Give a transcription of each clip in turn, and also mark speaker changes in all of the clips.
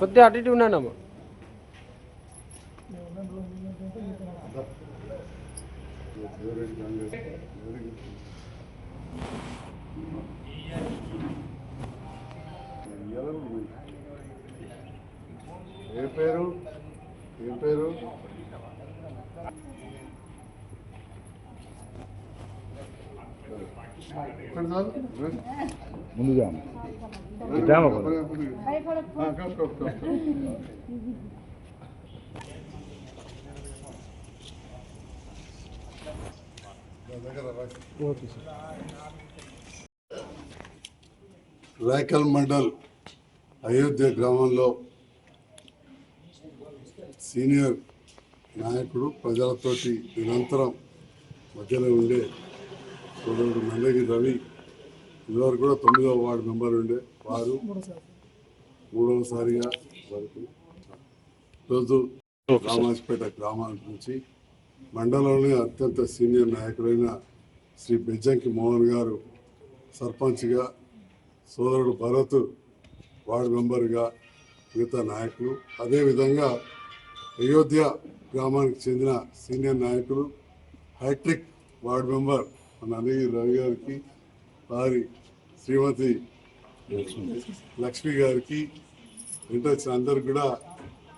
Speaker 1: కొద్దిగా అటు ఇటు ఉన్నానమ్మా
Speaker 2: ఏ పేరు? ఏం పేరు?
Speaker 1: సార్
Speaker 2: రాయకల్ మండల్ అయోధ్య గ్రామంలో సీనియర్ నాయకుడు ప్రజలతోటి నిరంతరం మధ్యలో ఉండే సోదరుడు నందగిరి రవి ఇదివరకు కూడా తొమ్మిదవ వార్డు మెంబర్ ఉండే. వారు మూడవసారిగా వరకు రోజు రామాజపేట గ్రామానికి నుంచి మండలంలోని అత్యంత సీనియర్ నాయకుడైన శ్రీ బెజ్జంకి మోహన్ గారు సర్పంచ్గా సోదరుడు భరత్ వార్డు మెంబర్గా మిగతా నాయకులు. అదేవిధంగా అయోధ్య గ్రామానికి చెందిన సీనియర్ నాయకులు హ్యాట్రిక్ వార్డు మెంబర్ మన రవి గారికి వారి శ్రీమతి లక్ష్మి గారికి వెంట వచ్చిన అందరికి కూడా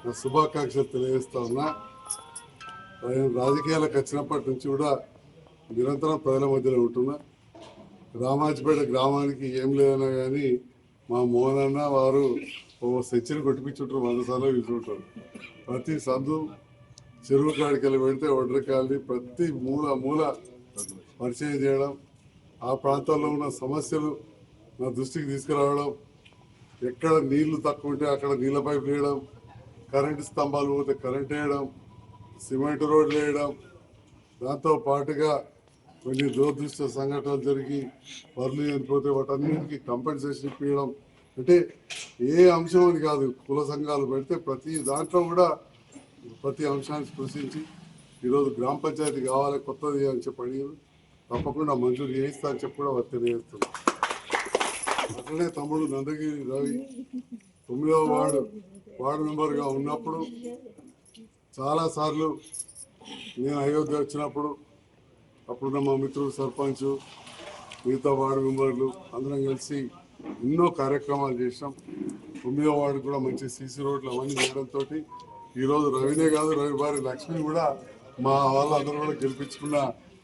Speaker 2: నా శుభాకాంక్షలు తెలియజేస్తా ఉన్నా. నేను రాజకీయాలకు వచ్చినప్పటి నుంచి కూడా నిరంతరం ప్రజల మధ్యలో ఉంటున్నా. రామాజపేట గ్రామానికి ఏం లేదన్నా కానీ మా మోహన్ అన్న వారు ఓ సెంచరీ కొట్టిపించుంటారు వంద సార్లు ప్రతి సందు చెరువు కాడికి వెళ్ళి పెడితే ఒడ్రకాయలని ప్రతి మూల మూల పరిచయం చేయడం ఆ ప్రాంతాల్లో ఉన్న సమస్యలు నా దృష్టికి తీసుకురావడం ఎక్కడ నీళ్ళు తక్కువ ఉంటే అక్కడ నీళ్ళ పైపు వేయడం కరెంటు స్తంభాలు పోతే కరెంట్ వేయడం సిమెంట్ రోడ్లు వేయడం. దాంతో పాటుగా కొన్ని దురదృష్ట సంఘటనలు జరిగి పనులు చనిపోతే వాటన్నిటికీ కంపెన్సేషన్ ఇప్పించడం అంటే ఏ అంశం అని కాదు కుల సంఘాలు పెడితే ప్రతి దాంట్లో కూడా ప్రతి అంశాన్ని స్పృశించి ఈరోజు గ్రామ పంచాయతీ కావాలి కొత్తది అని చెప్పి అడిగారు. తప్పకుండా మంజూరు చేయిస్తా అని చెప్పి కూడా వారు తెలియజేస్తున్నారు. అట్లనే తమ్ముడు నందగిరి రవి తొమ్మిదవ వార్డు వార్డు మెంబర్గా ఉన్నప్పుడు చాలా సార్లు నేను అయోధ్య వచ్చినప్పుడు అప్పుడున్న మా మిత్రుడు సర్పంచ్ మిగతా వార్డు మెంబర్లు అందరం కలిసి ఎన్నో కార్యక్రమాలు చేసినాం. తొమ్మిదో వార్డు కూడా మంచి సీసీ రోడ్లు అవన్నీ చేయడంతో ఈరోజు రవినే కాదు రవి వారి లక్ష్మి కూడా మా వాళ్ళందరూ కూడా గెలిపించుకున్న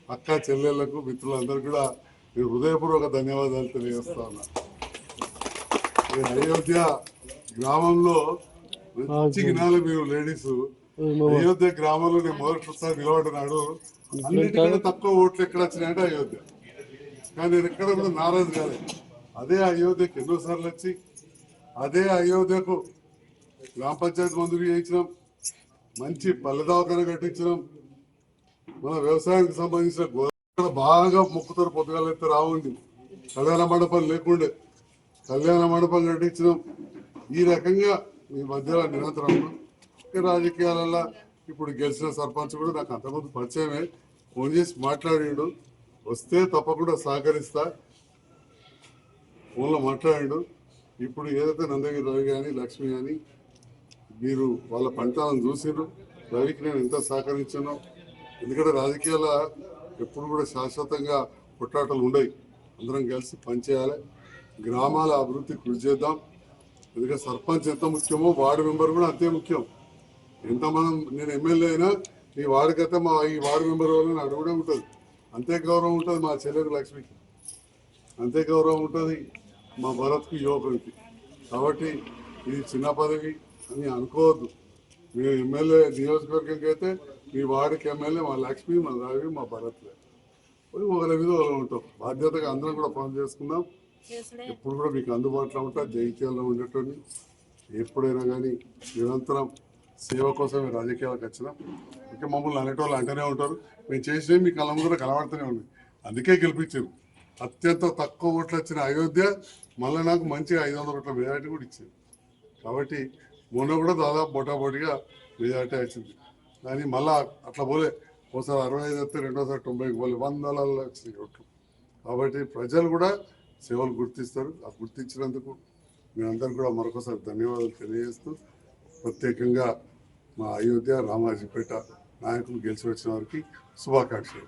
Speaker 2: అక్క చెల్లెళ్ళకు మిత్రులందరూ కూడా నేను హృదయపూర్వక ధన్యవాదాలు తెలియజేస్తా ఉన్నా. అయోధ్య గ్రామంలో మంచి జ్ఞానం మీరు లేడీస్. అయోధ్య గ్రామంలో నేను మొదటిసారి నిలబడినాడు అన్నిటికంటే తక్కువ ఓట్లు ఎక్కడ వచ్చినాయంటే అయోధ్య. కానీ నేను ఎక్కడ కూడా నారాజు కాదు అదే అయోధ్యకు ఎన్నోసార్లు వచ్చి అదే అయోధ్యకు గ్రామ పంచాయతీ మందులు చేయించినాం. మంచి పల్లె దవాఖాన కట్టించినాం. మన వ్యవసాయానికి సంబంధించిన గోదావరి బాగా మొక్కుతారు పొద్దుగాలైతే రావండి. కళ్యాణ మండపం లేకుండే కళ్యాణ మండపం కట్టించినాం. ఈ రకంగా ఈ మధ్యలో నిరంతరం రాజకీయాలలో ఇప్పుడు గెలిచిన సర్పంచ్ కూడా నాకు అంతకుముందు పరిచయమే. ఫోన్ చేసి మాట్లాడిండు. వస్తే తప్పకుండా సహకరిస్తా. ఫోన్లో మాట్లాడిండు. ఇప్పుడు ఏదైతే నందగిరి రవి కానీ లక్ష్మి కానీ మీరు వాళ్ళ పంటాలను చూసిరు రవికి నేను ఎంత సహకరించానో ఎందుకంటే రాజకీయాల ఎప్పుడు కూడా శాశ్వతంగా కొట్లాటలు ఉండవు అందరం కలిసి పనిచేయాలి గ్రామాల అభివృద్ధి కృషి చేద్దాం. ఎందుకంటే సర్పంచ్ ఎంత ముఖ్యమో వార్డు మెంబర్ కూడా అంతే ముఖ్యం. ఎంత మనం నేను ఎమ్మెల్యే అయినా ఈ వార్డుకైతే మా ఈ వార్డు మెంబర్ వల్ల నాకు కూడా ఉంటుంది. అంతే గౌరవం ఉంటుంది మా చెల్లెలు లక్ష్మికి. అంతే గౌరవం ఉంటుంది మా భరత్కి యువకునికి. కాబట్టి ఇది చిన్న పదవి అని అనుకోవద్దు. మేము ఎమ్మెల్యే నియోజకవర్గంకి అయితే మీ వార్డుకి ఎమ్మెల్యే మా లక్ష్మి మా రవి మా భరత్లే ఒకరి మీద ఒకరు ఉంటాం. బాధ్యతగా అందరం కూడా పని చేసుకుందాం. ఎప్పుడు కూడా మీకు అందుబాటులో ఉంటా జైత్యాల్లో ఉండేటోని ఎప్పుడైనా కానీ నిరంతరం సేవ కోసమే రాజకీయాలకు వచ్చినాం. ఇంకా మమ్మల్ని అనేటోళ్ళు అంటూనే ఉంటారు. మేము చేసినవి మీ కళ్ళ ముందర కనబడుతూనే ఉంది అందుకే గెలిపించారు. అత్యంత తక్కువ ఓట్లు వచ్చిన అయోధ్య మళ్ళీ నాకు మంచిగా ఐదు వందల ఓట్ల మెజార్టీ కూడా ఇచ్చింది కాబట్టి మొన్న కూడా దాదాపు బొటాబొటిగా మెజార్టీ వచ్చింది. కానీ మళ్ళా అట్లా పోలే. ఒకసారి అరవై ఐదు వస్తే రెండోసారి తొంభైకి పోలే. వందలలో వచ్చినాయి ఓట్లు కాబట్టి ప్రజలు కూడా సేవలు గుర్తిస్తారు. ఆ గుర్తించినందుకు మీ అందరూ కూడా మరొకసారి ధన్యవాదాలు తెలియజేస్తూ ప్రత్యేకంగా మా అయోధ్య రామాజీపేట నాయకులు గెలిచి వచ్చిన వారికి శుభాకాంక్షలు.